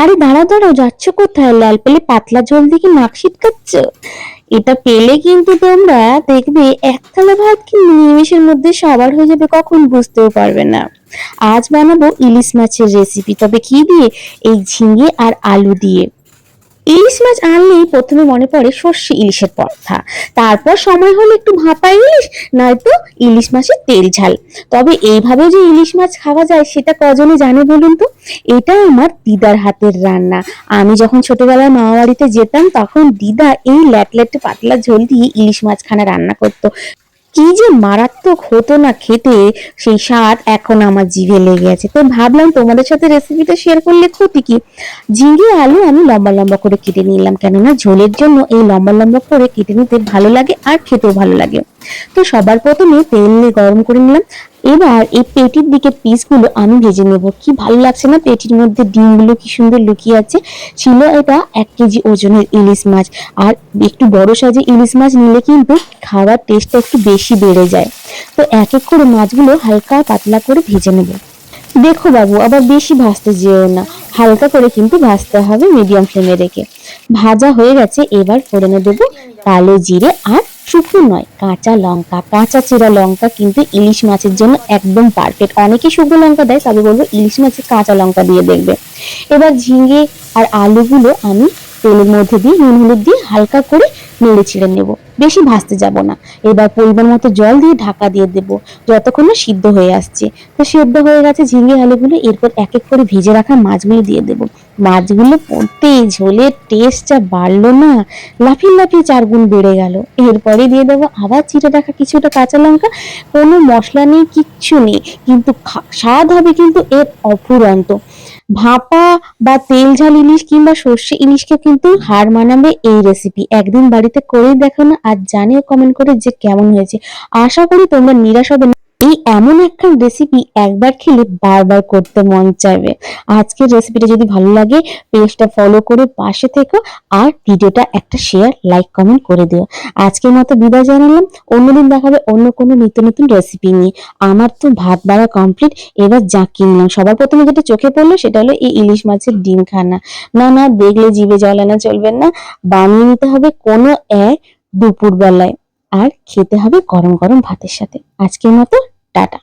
আরে দাঁড়া দাঁড়াও, যাচ্ছ কোথায়? লাল পেলে পাতলা জল দিকে নাক শিটকাচ্ছ এটা পেলে কিন্তু তোমরা দেখবে এক থালা ভাত কি নিমেষের মধ্যে সবার হয়ে যাবে কখন বুঝতেও পারবে না। আজ বানাবো ইলিশ মাছের রেসিপি তবে কি দিয়ে, এই ঝিঙে আর আলু দিয়ে। ইলিশ মাছ আনলেই প্রথমে মনে পড়ে সর্ষে ইলিশের পরথা তারপর সময় হলে একটু ভাপা ইলিশ, নয়তো ইলিশ মাছের তেল ঝাল। তবে এইভাবে যে ইলিশ মাছ খাওয়া যায়, সেটা কজনে জানে বলুন তো? এটা আমার দিদার হাতের রান্না। আমি যখন ছোটবেলায় মামা বাড়িতে যেতাম, তখন দিদা এই ল্যাট ল্যাটে পাতলা ঝোল দিয়ে ইলিশ মাছ মাছখানা রান্না করতো। কি যে মারাত্মক হতো না খেতে, সেই স্বাদ এখন আমার জিভে লেগে আছে। তো ভাবলাম তোমাদের সাথে রেসিপিটা শেয়ার করলে ক্ষতি কি? ঝিঙে, আলু আমি লম্বা লম্বা করে কেটে নিলাম, কেননা ঝোলের জন্য এই লম্বা লম্বা করে কেটে নিতে ভালো লাগে আর খেতেও ভালো লাগে। তো সবার প্রথমে তেল নিয়ে গরম করে নিলাম। এবার এই পেটির দিকে পিসগুলো আমি ভেজে নেব। কি ভালো লাগছে না পেটির মধ্যে ডিমগুলো? কি সুন্দর লুকিয়ে আছে। ছিল এটা এক কেজি ওজনের ইলিশ মাছ। আর একটু বড় সাইজে ইলিশ মাছ নিলে কিন্তু খাওয়ার টেস্টটা একটু বেশি বেড়ে যায়। তো এক এক করে মাছগুলো হালকা পাতলা করে ভেজে নেব। দেখো বাবু, আবার বেশি ভাজতে যেও না। হালকা করে কিন্তু ভাজতে হবে মিডিয়াম ফ্লেমে রেখে। ভাজা হয়ে গেছে, এবার ফোড়নে দেবো কালো জিরে আর শুকনো নয়, কাঁচা লঙ্কা। কাঁচা চিরা লঙ্কা কিন্তু ইলিশ মাছের জন্য একদম পারফেক্ট অনেকে শুকনো লঙ্কা দেয় তবে বলব ইলিশ মাছে কাঁচা লঙ্কা দিয়ে দেখবে। এবার ঝিঙে আর আলুগুলো আমি তেলের মধ্যে দিয়ে, নুন হলুদ দিয়ে হালকা করে নেড়ে ছিঁড়ে নেব। বেশি ভাজতে যাব না। এবার পরিমাণ মতো জল দিয়ে ঢাকা দিয়ে দেবো, যতক্ষণ না সিদ্ধ হয়ে আসছে। তো সিদ্ধ হয়ে গেছে ঝিঙে, আলুগুলো, এরপর এক এক করে ভেজে রাখা মাছগুলো দিয়ে দেবো। মাছগুলো পড়তে ঝোলের টেস্ট যা বাড়লো না, লাফিয়ে লাফিয়ে চার গুণ বেড়ে গেল। এরপরে দিয়ে দেবো আবার চিড়ে রাখা কিছুটা কাঁচা লঙ্কা, কোনো মশলা নেই, কিচ্ছু নেই, কিন্তু স্বাদ হবে কিন্তু এর অফুরন্ত। ভাপা বা তেল ঝাল ইলিশ কিংবা সর্ষে ইলিশকে কিন্তু হার মানাবে এই রেসিপি একদিন বাড়িতে করেই দেখো না আর জানিও কমেন্ট করে যে কেমন হয়েছে। আশা করি তোমরা নিরাশ হবে এই এমন একটা রেসিপি একবার খেলে বারবার করতে মন চাইবে। আজকের রেসিপিটা যদি ভালো লাগে পেজটা ফলো করে পাশে থেকো আর ভিডিওটা একটা শেয়ার লাইক কমেন্ট করে দিও। আজকের মতো বিদায় জানালাম। অন্যদিন দেখাবে অন্য কোনো নিত্য নতুন রেসিপি নিয়ে। আমার তো ভাত বাড়া কমপ্লিট এবার যা কিনলাম। সবার প্রথমে যেটা চোখে পড়ল, সেটা হলো এই ইলিশ মাছের ডিম খানা না না, দেখলে জিভে জল আনা চলবে না। বানিয়ে নিতে হবে কোনো এক দুপুর বেলায় আর খেতে হবে গরম গরম ভাতের সাথে। আজকের মতো টাটা।